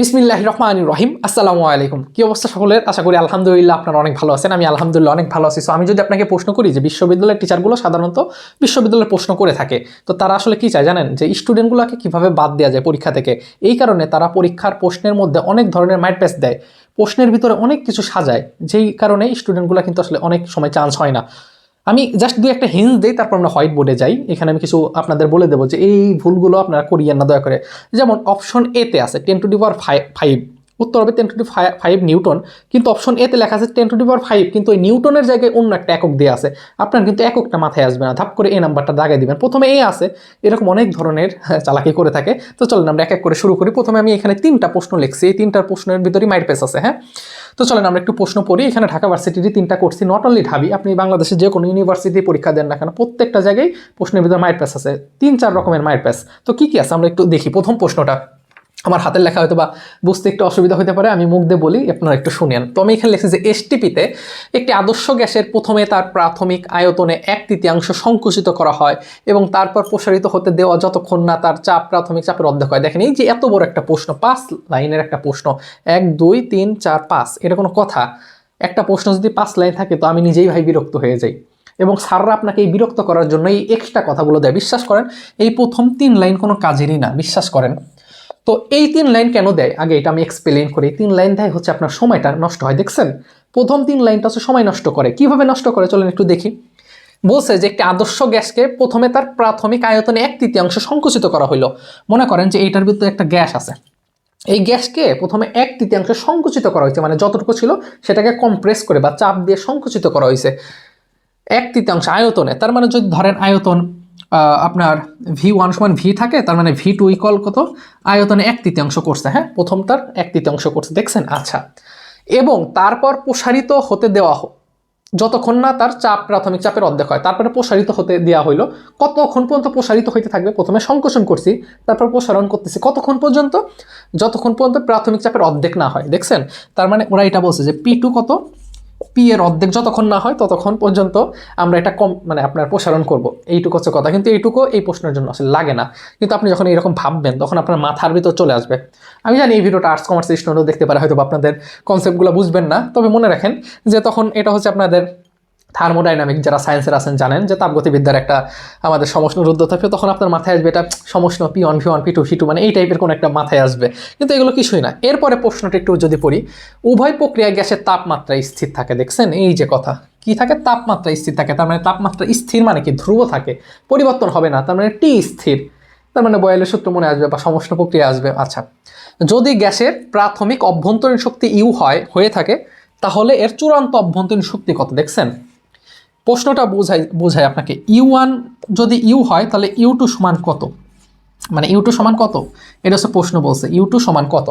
বিসমিল্লাহ রহমান রহিম। আসসালামু আলাইকুম। কি অবস্থা সকলের? আশা করি আলহামদুলিল্লাহ আপনারা অনেক ভালো আছেন। আমি আলহামদুলিল্লাহ অনেক ভালো আছি। সো আমি যদি আপনাকে প্রশ্ন করি যে বিশ্ববিদ্যালয়ের টিচারগুলো সাধারণত বিশ্ববিদ্যালয়ের প্রশ্ন করে থাকে, তো তারা আসলে কি চায় জানেন? যে স্টুডেন্টগুলোকে কীভাবে বাদ দেওয়া যায় পরীক্ষা থেকে। এই কারণে তারা পরীক্ষার প্রশ্নের মধ্যে অনেক ধরনের মাইট প্যাচ দেয়। প্রশ্নের ভিতরে অনেক কিছু সাজায়, যেই কারণে স্টুডেন্টগুলো কিন্তু আসলে অনেক সময় চান্স হয় না। আমি জাস্ট দু একটা হিন্স দিই, তারপর আমরা হোয়াইট বোর্ডে যাই। এখানে আমি কিছু আপনাদের বলে দেবো যে, এই ভুলগুলো আপনারা করিয়েন না, দয়া করে। যেমন অপশন এতে আছে ten to the power five উত্তর হবে টেন টু ফাইভ নিউটন, কিন্তু অপশন এতে লেখা আছে ten to the power five কিন্তু ওই নিউটনের জায়গায় অন্য একটা একক দেওয়া আছে। আপনার কিন্তু এককটা মাথায় আসবে না, ধাপ করে এই নাম্বারটা দাগাই দিবেন। প্রথমে এ আছে, এরকম অনেক ধরনের চালাকি করে থাকে। তো চলেন আমরা এক এক করে শুরু করি। প্রথমে আমি এখানে তিনটা প্রশ্ন লিখছি, এই তিনটার প্রশ্নের ভিতরেই মাইট পেস আছে হ্যাঁ? তো চলেন আমরা একটু প্রশ্ন পড়ি। এখানে ঢাকা ভার্সিটির তিনটা করছি নট অনলি ঢাবি, আপনি বাংলাদেশে যে কোনো ইউনিভার্সিটি পরীক্ষা দেন না কেন, প্রত্যেকটা জায়গায় প্রশ্নের ভিতরে মাইট প্যাস আছে। তিন চার রকমের মাইট প্যাস তো কী কী আছে? আমরা একটু দেখি প্রথম প্রশ্নটা। আমার হাতের লেখা হয়তো বা বুঝতে একটু অসুবিধা হতে পারে, আমি মুখ দিয়ে বলি, আপনারা একটু শুনেন। তো আমি এখানে লিখছি যে এসটিপিতে একটি আদর্শ গ্যাসের প্রথমে তার প্রাথমিক আয়তনে এক তৃতীয়াংশ সংকুচিত করা হয় এবং তারপর প্রসারিত হতে দেওয়া যতক্ষণ না তার চাপ, প্রাথমিক চাপের অর্ধেক হয়। দেখেন, এই যে এত বড় একটা প্রশ্ন, পাঁচ লাইনের একটা প্রশ্ন, এক, দুই, তিন, চার, পাঁচ, এটা কোনো কথা। একটা প্রশ্ন যদি পাঁচ লাইন থাকে, তো আমি নিজেই ভাই বিরক্ত হয়ে যাই। এবং স্যাররা আপনাকে এই বিরক্ত করার জন্য এই এক্সট্রা কথাগুলো দেয়। বিশ্বাস করেন, এই প্রথম তিন লাইন কোনো কাজেরই না, বিশ্বাস করেন। তো এই তিন লাইন কেন দেয়? আগে এটা আমি এক্সপ্লেন করি। তিন লাইন দেয় হচ্ছে আপনার সময়টা নষ্ট হয়, দেখছেন? প্রথম তিন লাইনটা হচ্ছে সময় নষ্ট করে। কীভাবে নষ্ট করে? চলেন একটু দেখি। বলছে যে একটি আদর্শ গ্যাসকে প্রথমে তার প্রাথমিক আয়তনে এক তৃতীয়াংশ সংকুচিত করা হলো মনে করেন যে এইটার ভিতরে একটা গ্যাস আছে। এই গ্যাসকে প্রথমে এক তৃতীয়াংশ সংকুচিত করা হয়েছে। মানে যতটুকু ছিল সেটাকে কম্প্রেস করে বা চাপ দিয়ে সংকুচিত করা হয়েছে। এক তৃতীয়াংশ আয়তনে। তার মানে যদি ধরেন আয়তন আপনার ভি ওয়ান সমান ভি থাকে, তার মানে ভি টু ইকল কত? আয়তনে এক তৃতীয়াংশ করছে হ্যাঁ? প্রথম তার এক তৃতীয়াংশ করছে, দেখছেন? আচ্ছা। এবং তারপর প্রসারিত হতে দেওয়া হোক যতক্ষণ না তার চাপ, প্রাথমিক চাপের অর্ধেক হয়, তারপরে প্রসারিত হতে দেওয়া হইল, কতক্ষণ পর্যন্ত প্রসারিত হইতে থাকবে? প্রথমে সংকোচন করছি, তারপর প্রসারণ করতেছি, কতক্ষণ পর্যন্ত? যতক্ষণ পর্যন্ত প্রাথমিক চাপের অর্ধেক না হয়, দেখছেন? তার মানে ওরা এটা বলছে যে পি টু কত? পি এর অর্ধেক যতক্ষণ না হয় ততক্ষণ পর্যন্ত আমরা এটা কম মানে আপনার প্রসারণ করব। এইটুকু হচ্ছে কথা। কিন্তু এইটুকু এই প্রশ্নের জন্য আসলে লাগে না। কিন্তু আপনি যখন এরকম ভাববেন, তখন আপনার মাথার ভিতর চলে আসবে। আমি জানি এই ভিডিওটা আর্টস কমার্স স্টুডেন্টও দেখতে পারে হয়তো আপনাদের কনসেপ্টগুলো বুঝবেন না। তবে মনে রাখেন যে তখন এটা হচ্ছে আপনাদের থার্মোডাইনামিক যারা সায়েন্সের আছেন জানেন যে তাপগতিবিদ্যার একটা আমাদের সমষ্ণ রুদ্ধ থাকে তখন আপনার মাথায় আসবে এটা সমষ্ণ P one V one P two C two মানে এই টাইপের কোনো একটা মাথায় আসবে। কিন্তু এগুলো কিছুই না। এরপরে প্রশ্নটা একটু যদি পড়ি, উভয় প্রক্রিয়া গ্যাসের তাপমাত্রা স্থির থাকে, দেখছেন? এই যে কথা। কি থাকে? তাপমাত্রা স্থির থাকে। তার মানে তাপমাত্রা স্থির মানে কি? ধ্রুব থাকে। পরিবর্তন হবে না। তার মানে টি স্থির। তার মানে বয়েলের সূত্র মনে আসবে বা সমষ্ণ প্রক্রিয়া আসবে। আচ্ছা। যদি গ্যাসের প্রাথমিক অভ্যন্তরীণ শক্তি ইউ হয়, হয়ে থাকে, তাহলে এর চূড়ান্ত অভ্যন্তরীণ শক্তি কত? দেখছেন? প্রশ্নটা বোঝাই বোঝায় আপনাকে। ইউ ওয়ান যদি ইউ হয়, তাহলে ইউ টু সমান কত? মানে ইউ টু সমান কত? এটা হচ্ছে প্রশ্ন বলছে, ইউ টু সমান কত?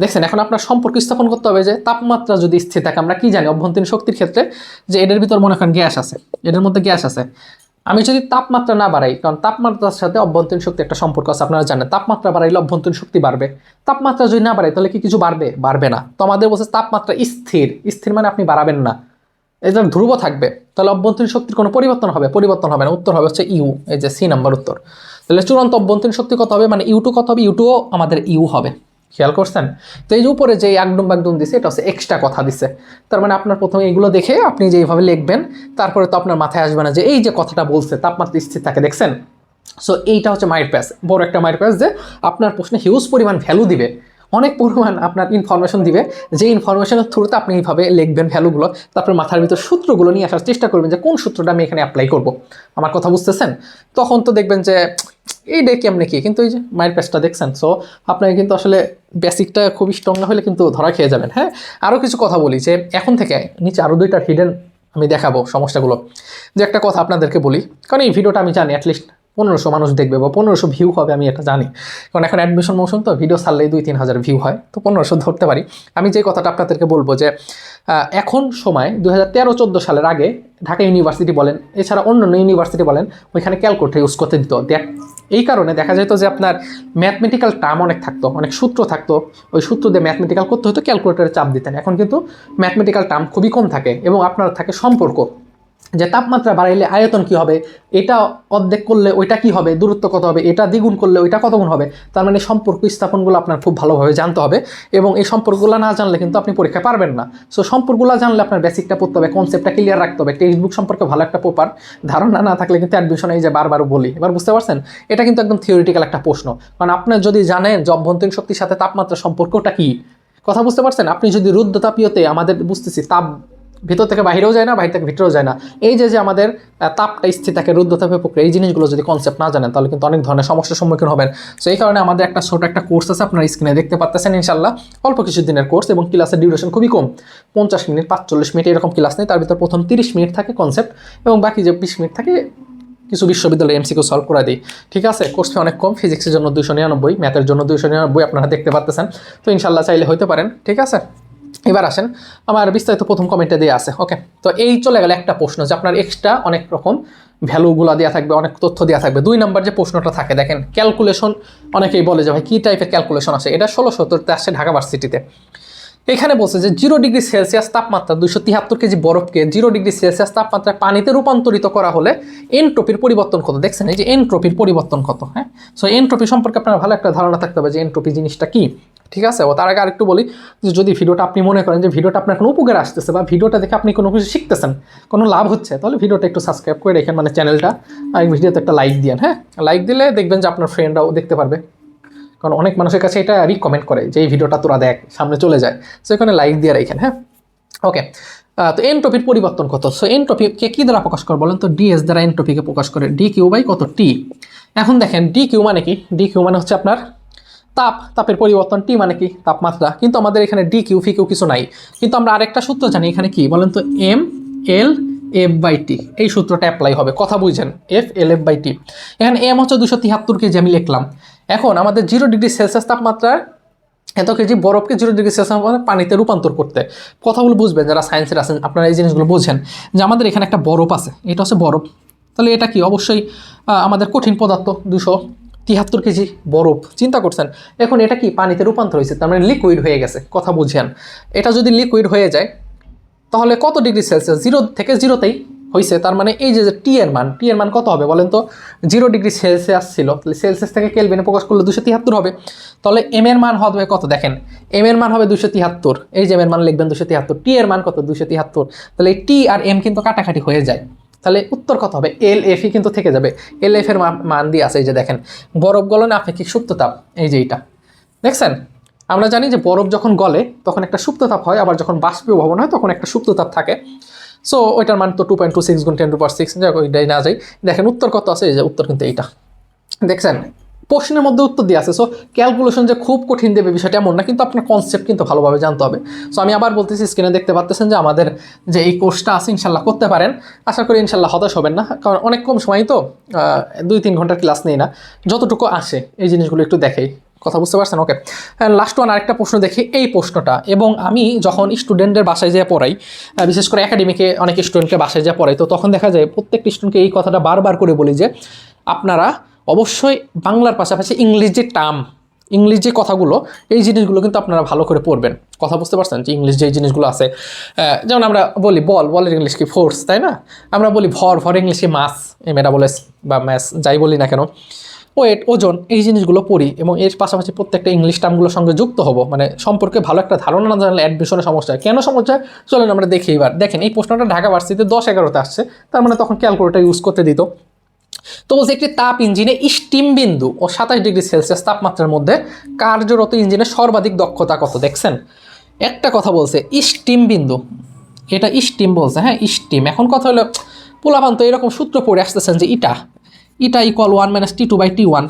দেখছেন, এখন আপনার সম্পর্ক স্থাপন করতে হবে যে তাপমাত্রা যদি স্থির থাকে, আমরা কি জানি অভ্যন্তরীণ শক্তির ক্ষেত্রে যে এদের ভিতর মনে করেন গ্যাস আছে, এদের মধ্যে গ্যাস আছে। আমি যদি তাপমাত্রা না বাড়াই, কারণ তাপমাত্রার সাথে অভ্যন্তরীণ শক্তি একটা সম্পর্ক আছে, আপনারা জানেন, তাপমাত্রা বাড়াইলে অভ্যন্তরীণ শক্তি বাড়বে। তাপমাত্রা যদি না বাড়াই, তাহলে কি কিছু বাড়বে? বাড়বে না। তো আমাদের বলছে তাপমাত্রা স্থির স্থির মানে আপনি বাড়াবেন না। এটা ধ্রুব থাকবে। তাহলে অভ্যন্তরীণ শক্তির কোনো পরিবর্তন হবে? পরিবর্তন হবে না, উত্তর হবে হচ্ছে ইউ, এই যে সি নাম্বার উত্তর। তাহলে চূড়ান্ত অভ্যন্তরীণ শক্তি কত হবে? মানে ইউ টু কত হবে? ইউ টুও আমাদের ইউ হবে। খেয়াল করছেন? তো এই যে উপরে যে একদম বাগডুম দিছে, এটা হচ্ছে এক্সট্রা কথা দিছে। তার মানে আপনার প্রথমে এইগুলো দেখে আপনি যে এইভাবে লিখবেন, তারপরে তো আপনার মাথায় আসবে না যে এই যে কথাটা বলছে, তাপমাত্রা স্থির থাকে, দেখছেন? সো এইটা হচ্ছে মাইর প্যাস বড় একটা মাইর প্যাস যে আপনার প্রশ্নে হিউজ পরিমাণ ভ্যালু দিবে। অনেক পরিমাণ আপনার ইনফরমেশন দিবে। যে ইনফরমেশনের থ্রুতে আপনি এইভাবে লিখবেন ভ্যালুগুলো তারপর মাথার ভিতর সূত্রগুলো নিয়ে আসার চেষ্টা করবেন যে কোন সূত্রটা আমি এখানে অ্যাপ্লাই করব। আমার কথা বুঝতেছেন? তখন তো দেখবেন যে, এই ডে কেমনে কি? কিন্তু এই যে মায়ের প্যাচটা দেখছেন সো আপনাকে কিন্তু আসলে বেসিকটা খুবই স্ট্রং না হলে কিন্তু ধরা খেয়ে যাবেন হ্যাঁ? আরও কিছু কথা বলি যে, এখন থেকে নিচে আরও দুইটা হিডেন আমি দেখাবো সমস্যাগুলো। যে একটা কথা আপনাদেরকে বলি, কারণ এই ভিডিওটা আমি জানি অ্যাটলিস্ট পনেরোশো মানুষ দেখবে বা পনেরোশো ভিউ হবে, আমি এটা জানি। কারণ এখন অ্যাডমিশন মৌসুম তো ভিডিও ছাড়লেই দুই তিন হাজার ভিউ হয়, তো পনেরোশো ধরতে পারি। আমি যে কথাটা আপনাদেরকে বলব যে এখন সময় দু হাজার তেরো চোদ্দ সালের আগে ঢাকা ইউনিভার্সিটি বলেন, এছাড়া অন্যান্য ইউনিভার্সিটি বলেন, ওইখানে ক্যালকুলেটার ইউজ করতে দিত। দেখ, এই কারণে দেখা যেত যে আপনার ম্যাথমেটিক্যাল টার্ম অনেক থাকতো, অনেক সূত্র থাকতো। ওই সূত্র দিয়ে ম্যাথমেটিক্যাল করতে হতো ক্যালকুলেটারে চাপ দিতেন। এখন কিন্তু ম্যাথমেটিক্যাল টার্ম খুবই কম থাকে এবং আপনার থাকে সম্পর্ক। যে তাপমাত্রা বাড়াইলে আয়তন কি হবে? এটা অর্ধেক করলে ওইটা কি হবে? দূরত্ব কত হবে? এটা দ্বিগুণ করলে ওইটা কত গুণ হবে? তার মানে সম্পর্ক স্থাপনগুলো আপনার খুব ভালোভাবে জানতে হবে এবং এই সম্পর্কগুলো না জানলে কিন্তু আপনি পরীক্ষা পারবেন না। সো সম্পর্কগুলো জানলে আপনার বেসিকটা পড়তে হবে কনসেপ্টটা ক্লিয়ার রাখতে হবে। টেক্সট বুক সম্পর্কে ভালো একটা প্রপার ধারণা না থাকলে কিন্তু অ্যাডমিশন এই যে বারবার বলি। এবার বুঝতে পারছেন? এটা কিন্তু একদম থিওরিটিক্যাল একটা প্রশ্ন। কারণ আপনার যদি জানেন যে অভ্যন্তরীণ শক্তির সাথে তাপমাত্রা সম্পর্কটা কি? কথা বুঝতে পারছেন? আপনি যদি রুদ্রতাপীয়তে আমাদের বুঝতেছি, তাপ ভিতর থেকে বাইরেও যায় না বাইরে থেকে ভিতরেও যায় না। এই যে যে আমাদের তাপটা স্থির থাকে রুদ্রতাপীয় প্রক্রিয়া এই জিনিসগুলো যদি কনসেপ্ট না জানেন, তাহলে কিন্তু অনেক ধরনের সমস্যার সম্মুখীন হবেন। সো এই কারণে আমাদের একটা ছোট একটা কোর্স আছে, আপনার স্ক্রিনে দেখতে পাচ্ছেন ইনশাল্লাহ অল্প কিছু দিনের কোর্স এবং ক্লাসের ডিউরেশন খুবই কম। পঞ্চাশ মিনিট, পাঁচচল্লিশ মিনিট, এরকম ক্লাস নেই। তার ভিতর প্রথম তিরিশ মিনিট থাকে কনসেপ্ট এবং বাকি যে বিশ মিনিট থাকে, কিছু বিশ্ববিদ্যালয়ে এমসিকিউ সলভ করে দিই। ঠিক আছে? কোর্স ফি অনেক কম ফিজিক্সের জন্য দুশো নিরানব্বই ম্যাথের জন্য দুশো নিরানব্বই, আপনারা দেখতে পাচ্ছেন তো ইনশাল্লাহ চাইলে হইতে পারেন। ঠিক আছে? এবার আসেন, আমার বিস্তারিত প্রথম কমেন্টে দেওয়া আছে ওকে তো এই চলে গেল একটা প্রশ্ন যে আপনার এক্সট্রা অনেক রকম ভ্যালুগুলো দেওয়া থাকবে, অনেক তথ্য দেওয়া থাকবে। দুই নাম্বার যে প্রশ্নটা থাকে, দেখেন ক্যালকুলেশন অনেকেই বলে যে ভাই কী টাইপের ক্যালকুলেশন আছে? এটা ষোলো সত্তরতে আসছে ঢাকা ভার্সিটিতে। এখানে বলছে যে জিরো ডিগ্রি সেলসিয়াস তাপমাত্রা দুশো তিয়াত্তর কেজি বরফকে জিরো ডিগ্রি সেলসিয়াস তাপমাত্রায় পানিতে রূপান্তরিত করা হলে এনট্রপির পরিবর্তন কত? দেখছেন, এই যে এনট্রপির পরিবর্তন কত হ্যাঁ? সো এনট্রপি সম্পর্কে আপনার ভালো একটা ধারণা থাকতে হবে যে এনট্রপি জিনিসটা কি? ঠিক আছে? ও তার আগে আরেকটু বলি যে যদি ভিডিওটা আপনি মনে করেন যে ভিডিওটা আপনার কোনো উপকার আসতেছে বা ভিডিওটা দেখে আপনি কোনো কিছু শিখতেছেন, কোনো লাভ হচ্ছে, তাহলে ভিডিওটা একটু সাবস্ক্রাইব করে রেখেন মানে চ্যানেলটা আর ভিডিওতে একটা লাইক দিয়েন হ্যাঁ? লাইক দিলে দেখবেন যে আপনার ফ্রেন্ডরাও দেখতে পারবে। কারণ অনেক মানুষের কাছে এটা রিকমেন্ড করে যে এই ভিডিওটা তোরা দেখ, সামনে চলে যায়। সো এখানে লাইক দিয়ে রেখেন হ্যাঁ? ওকে তো এন এনট্রপির পরিবর্তন কত? সো এন এনট্রপিকে কী দ্বারা প্রকাশ করে বলেন তো? ডিএস দ্বারা এন এনট্রপিকে প্রকাশ করে। ডি কিউ বাই কত? টি এখন দেখেন ডি কিউ মানে কি? ডি কিউ মানে হচ্ছে আপনার তাপ, তাপের পরিবর্তন টি মানে কি? তাপমাত্রা। কিন্তু আমাদের এখানে ডি কিউ ফি কিউ কিছু নাই। কিন্তু আমরা আরেকটা সূত্র জানি, এখানে কি? বলেন তো M L F by T এই সূত্রটা অ্যাপ্লাই হবে। কথা বুঝছেন F L F by T এখানে এম হচ্ছে দুশো তিয়াত্তর কেজি, আমি লিখলাম। এখন আমাদের জিরো ডিগ্রি সেলসিয়াস তাপমাত্রার এত কেজি বরফকে জিরো ডিগ্রি সেলসিয়াস পানিতে রূপান্তর করতে। কথাগুলো বুঝবেন যারা সায়েন্সের আছেন, আপনারা এই জিনিসগুলো বোঝেন যে আমাদের এখানে একটা বরফ আছে। এটা হচ্ছে বরফ। তাহলে এটা কি? অবশ্যই আমাদের কঠিন পদার্থ, দুশো তিয়াত্তর কেজি বরফ। চিন্তা করছেন, এখন এটা কি পানিতে রূপান্তর হয়েছে? তার মানে লিকুইড হয়ে গেছে, কথা বুঝেন। এটা যদি লিকুইড হয়ে যায়, তাহলে কত ডিগ্রি সেলসিয়াস? জিরো থেকে জিরোতেই হয়েছে তার মানে এই যে টি এর মান টি এর মান কত হবে বলেন তো? জিরো ডিগ্রি সেলসিয়াস ছিল, তাহলে সেলসিয়াস থেকে কেলভিনে প্রকাশ করলে দুশো তিয়াত্তর হবে। তাহলে এম এর মান হবে কত? দেখেন এম এর মান হবে দুশো তিয়াত্তর এই যে এম এর মান লিখবেন দুশো তিয়াত্তর টি এর মান কত? দুশো তিয়াত্তর তাহলে টি আর এম কিন্তু কাটাকাটি হয়ে যায়। তাহলে উত্তর কত হবে? এল এফই কিন্তু থেকে যাবে। এল এফ এর মান- দিয়ে আছে এই যে দেখেন। বরফ গলনে আপেক্ষিক সুপ্ততাপ এই যে এইটা। দেখছেন? আমরা জানি যে বরফ যখন গলে, তখন একটা সুপ্ততাপ হয়, আবার যখন বাষ্পীয় ভবন হয়, তখন একটা সুপ্ত তাপ থাকে। সো ওইটার মান তো টু পয়েন্ট টু সিক্স গুণ টেন টু পার সিক্স যাই ওইটাই না যাই। দেখেন উত্তর কত আছে? এই যে উত্তর কিন্তু এইটা। দেখছেন? প্রশ্নের মধ্যে উত্তর দিয়ে আছে। সো ক্যালকুলেশন যে খুব কঠিন দেবে বিষয়টা এমন না, কিন্তু আপনার কনসেপ্ট কিন্তু ভালোভাবে জানতে হবে। সো আমি আবার বলতেছি স্ক্রিনে দেখতে পাচ্ছেন যে আমাদের যে এই কোর্সটা আছে ইনশাল্লাহ করতে পারেন। আশা করি ইনশাল্লাহ হতাশ হবেন না, কারণ অনেক কম সময় তো দুই তিন ঘণ্টার ক্লাস নেই না। যতটুকু আসে, এই জিনিসগুলো একটু দেখেই। কথা বুঝতে পারছেন? ওকে লাস্ট ওয়ান আরেকটা প্রশ্ন দেখি, এই প্রশ্নটা। এবং আমি যখন স্টুডেন্টের বাসায় যেয়ে পড়াই বিশেষ করে একাডেমিকে অনেক স্টুডেন্টকে বাসায় যেয়ে পড়াই, তো তখন দেখা যায় প্রত্যেকটি স্টুডেন্টকে এই কথাটা বারবার করে বলি যে, আপনারা অবশ্যই বাংলার পাশাপাশি ইংলিশ যে টার্ম, ইংলিশ যে কথাগুলো, এই জিনিসগুলো কিন্তু আপনারা ভালো করে পড়বেন। কথা বুঝতে পারছেন যে ইংলিশ যে জিনিসগুলো আছে যেমন আমরা বলি বল, বলের ইংলিশ কি ফোর্স, তাই না? আমরা বলি ভর ভর ইংলিশ কি মাস মেটাবলেস বা ম্যাস, যাই বলি না কেন। ওয়েট, ওজন, এই জিনিসগুলো পড়ি এবং এর পাশাপাশি প্রত্যেকটা ইংলিশ টার্মগুলোর সঙ্গে যুক্ত হব। মানে সম্পর্কে ভালো একটা ধারণা না জানলে অ্যাডমিশনের সমস্যা কেন সমস্যা? চলেন আমরা দেখি এবার। দেখেন, এই প্রশ্নটা ঢাকা ভার্সিটিতে দশ এগারোতে আসছে। তার মানে তখন ক্যালকুলেটার ইউজ করতে দিত। তো বলছে একটি তাপ ইঞ্জিনে স্টিম বিন্দু ও সাতাশ ডিগ্রি সেলসিয়াস তাপমাত্রার মধ্যে কার্যরত ইঞ্জিনের সর্বাধিক দক্ষতা কত, দেখছেন? একটা কথা বলছে, স্টিম বিন্দু। এটা স্টিম বলছে হ্যাঁ স্টিম। এখন কথা হলো, পোলাপান তো এরকম সূত্র পড়ে আসতেছেন যে eta. Eta equal one minus T two by T one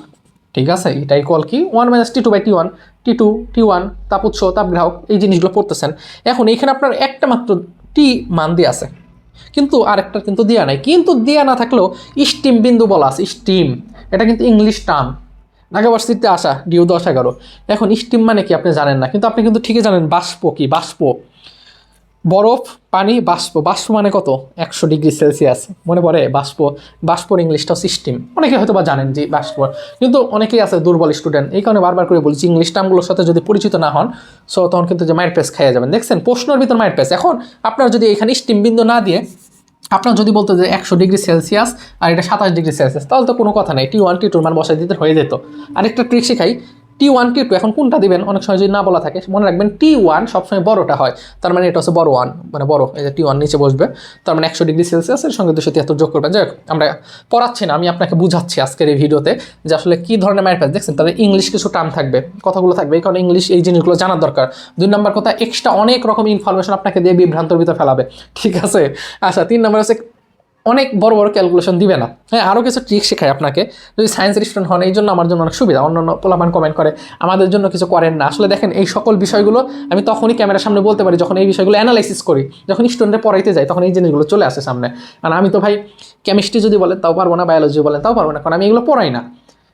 ঠিক আছে? এটা ইকুয়াল কি? One minus T two by T one T two T one তাপ উৎস তাপ গ্রাহক এই জিনিসগুলো পড়তেছেন। এখন এইখানে আপনার একটা মাত্র টি মান দিয়ে আছে। কিন্তু আরেকটা কিন্তু দেওয়া নাই। কিন্তু দেওয়া না থাকলেও স্টিম বিন্দু বলা আছে, স্টিম। এটা কিন্তু ইংলিশ টার্ম ঢাকা ভার্সিটিতে আসা, ডিউ দশ এগারো। এখন স্টিম মানে কি আপনি জানেন না, কিন্তু আপনি কিন্তু ঠিকই জানেন বাষ্প কি, বাষ্প। বরফ, পানি, বাষ্প। বাষ্প মানে কত? একশো ডিগ্রি সেলসিয়াস। মনে পড়ে বাষ্প। বাষ্পর ইংলিশটা সিস্টেম অনেকে হয়তো বা জানেন যে বাষ্প। কিন্তু অনেকেই আছে দুর্বল স্টুডেন্ট এই কারণে বারবার করে বলছি, ইংলিশ টার্মগুলোর সাথে যদি পরিচিত না হন সো তখন কিন্তু যে মায়ের পেস খাইয়া যাবেন। দেখছেন, প্রশ্নের ভিতর মায়ের পেস। এখন আপনার যদি এখানে বিন্দু না দিয়ে আপনার যদি বলতো যে একশো ডিগ্রি সেলসিয়াস আর এটা সাতাশ ডিগ্রি সেলসিয়াস, তাহলে তো কোনো কথা নেই। টি ওয়ান টি টুর মান বসাই দিতে হয়ে যেত। আরেকটা ট্রিক শেখাই। টি ওয়ান টি টু এখন কোনটা দিবেন? অনেক সময় যদি না বলা থাকে, মনে রাখবেন টি ওয়ান সবসময় বড়টা হয়। তার মানে এটা হচ্ছে বড় ওয়ান মানে বড়, এই যে টি ওয়ান নিচে বসবে। তার মানে একশো ডিগ্রি সেলসিয়াসের সঙ্গে দুশো তিয়াত্তর যোগ করবেন। যাই আমরা পড়াচ্ছি না, আমি আপনাকে বুঝাচ্ছি আজকের এই ভিডিওতে যে আসলে কী ধরনের ম্যাথ দেখছেন? তাদের ইংলিশ কিছু টার্ম থাকবে, কথাগুলো থাকবে, এই কারণে ইংলিশ এই জিনিসগুলো জানার দরকার। দুই নম্বর কথা এক্সট্রা অনেক রকম ইনফরমেশন আপনাকে দিয়ে বিভ্রান্তর ভিতরে ফেলাবে। ঠিক আছে? আচ্ছা তিন নম্বর হচ্ছে অনেক বড় বড় ক্যালকুলেশন দিবে না। হ্যাঁ আরও কিছু ট্রিক শেখায় আপনাকে। যদি সায়েন্সের স্টুডেন্ট হন, এই জন্য আমার জন্য অনেক সুবিধা। অন্য অন্য পোলামান কমেন্ট করে, আমাদের জন্য কিছু করেন না। আসলে দেখেন, এই সকল বিষয়গুলো আমি তখনই ক্যামেরার সামনে বলতে পারি, যখন এই বিষয়গুলো অ্যানালাইসিস করি। যখন স্টুডেন্টে পড়াইতে যাই তখন এই জিনিসগুলো চলে আসে সামনে। আর আমি তো ভাই কেমিস্ট্রি যদি বলেন, তাও পারব না বায়োলজি বলেন, তাও পারব না। কারণ আমি এগুলো পড়াই না।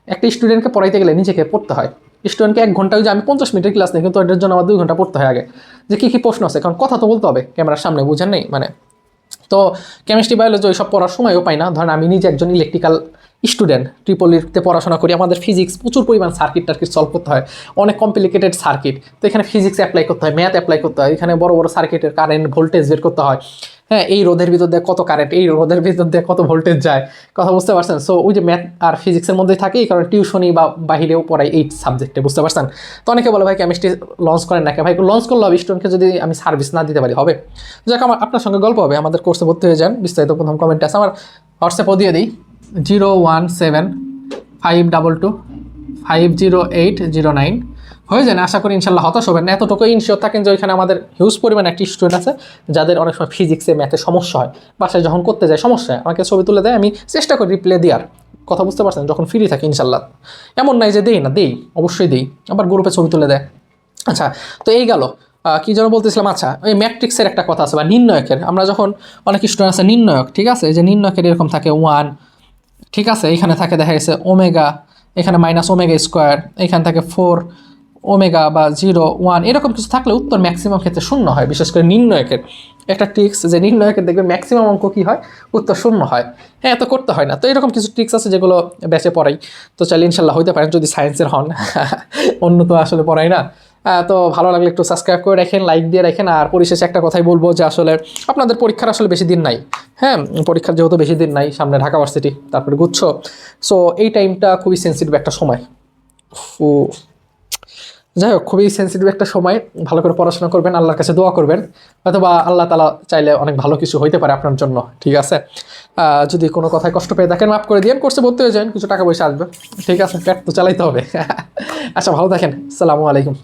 একটা স্টুডেন্টকে পড়াইতে গেলে নিজেকে পড়তে হয়। স্টুডেন্টকে এক ঘণ্টা যে আমি পঞ্চাশ মিনিটের ক্লাস নেই, কিন্তু এটার জন্য আমার দুই ঘণ্টা পড়তে হয় আগে। যে কী কী প্রশ্ন আছে? কারণ কথা তো বলতে হবে ক্যামেরার সামনে বুঝেন নেই? মানে তো কেমিস্ট্রি বায়োলজি ওই সব পড়ার সময়ও পাই না। ধরেন আমি নিজে একজন ইলেকট্রিক্যাল স্টুডেন্ট ট্রিপলিতে পড়াশোনা করি। আমাদের ফিজিক্স প্রচুর পরিমাণ সার্কিট টার্কিট সলভ করতে হয়। অনেক কমপ্লিকেটেড সার্কিট তো এখানে ফিজিক্স অ্যাপ্লাই করতে হয় ম্যাথ অ্যাপ্লাই করতে হয়। এখানে বড় বড় সার্কিটের কারেন্ট ভোল্টেজ বের করতে হয়। হ্যাঁ এই রোধের ভিতর দিয়ে কত কারেন্ট এই রোধের ভিতর দিয়ে কত ভোল্টেজ যায়? কথা বুঝতে পারছেন? সো ওই যে ম্যাথ আর ফিজিক্সের মধ্যে থাকে, এই কারণে টিউশনি বা বাহিরেও পড়াই এই সাবজেক্টে বুঝতে পারছেন? তো অনেকে বলে, ভাই কেমিস্ট্রি লঞ্চ করেন না ভাই লঞ্চ করলে হবে স্টুডেন্টকে যদি আমি সার্ভিস না দিতে পারি, হবে? যাক, আমার আপনার সঙ্গে গল্প হবে, আমাদের কোর্সে ভর্তি হয়ে যান, বিস্তারিত প্রথম কমেন্ট আছে। আমার হোয়াটসঅ্যাপও দিয়ে দিই zero one seven five double two five zero eight zero nine হয়ে যায় আশা করি ইনশাল্লাহ হতাশ হবেন না। এতটুকু ইনশিওর থাকেন যে ওইখানে আমাদের হিউজ পরিমাণ একটি স্টুডেন্ট আছে, যাদের অনেক সময় ফিজিক্সে ম্যাথে সমস্যা হয়। বাসায় যখন করতে যায়, সমস্যা হয়। আমাকে ছবি তুলে দেয়, আমি চেষ্টা করি রিপ্লে দেওয়ার। কথা বুঝতে পারছেন? যখন ফ্রি থাকি ইনশাল্লাহ। এমন নাই যে দেই না, দেই, অবশ্যই দেই। আবার গ্রুপে ছবি তুলে দেয়। আচ্ছা তো এই গেল। কি যেন বলতেছিলাম? আচ্ছা ওই ম্যাট্রিক্সের একটা কথা আছে বা নির্ণয়কের। আমরা যখন অনেক স্টুডেন্ট আছে, নির্ণয়ক, ঠিক আছে? যে নির্ণয়কের এরকম থাকে ওয়ান ঠিক আছে? এখানে থাকে দেখা গেছে ওমেগা এখানে মাইনাস ওমেগা স্কোয়ার এখানে থাকে ফোর ওমেগা বা জিরো, ওয়ান, এরকম কিছু থাকলে উত্তর ম্যাক্সিমাম ক্ষেত্রে শূন্য হয়, বিশেষ করে নির্ণয়কের। একটা ট্রিক্স যে নির্ণয়কের দেখবে ম্যাক্সিমাম অঙ্ক কী হয়? উত্তর শূন্য হয়। হ্যাঁ তো করতে হয় না। তো এরকম কিছু ট্রিক্স আছে যেগুলো বেঁচে পড়াই। তো চাইলে ইনশাল্লাহ হইতে পারেন যদি সায়েন্সের হন। অন্য তো আসলে পড়াই না। তো ভালো লাগলে একটু সাবস্ক্রাইব করে রাখেন লাইক দিয়ে রাখেন। আর পরিশেষে একটা কথাই বলব যে আসলে আপনাদের পরীক্ষার আসলে বেশি দিন নাই। হ্যাঁ পরীক্ষার যেহেতু বেশি দিন নাই, সামনে ঢাকা ভার্সিটি তারপরে গুচ্ছ। সো এই টাইমটা খুবই সেন্সিটিভ একটা সময়। যাই হোক, খুবই সেন্সিটিভ একটা সময়। ভালো করে পড়াশোনা করবেন, আল্লাহর কাছে দোয়া করবেন। অথবা আল্লাহ তালা চাইলে অনেক ভালো কিছু হইতে পারে আপনার জন্য, ঠিক আছে? যদি কোনো কথায় কষ্ট পেয়ে থাকেন মাফ করে দিয়ে করছে ভর্তি হয়ে যান কিছু টাকা পয়সা আসবে। ঠিক আছে, পেট তো চালাইতে হবে। আচ্ছা ভালো থাকেন। সালামু আলাইকুম।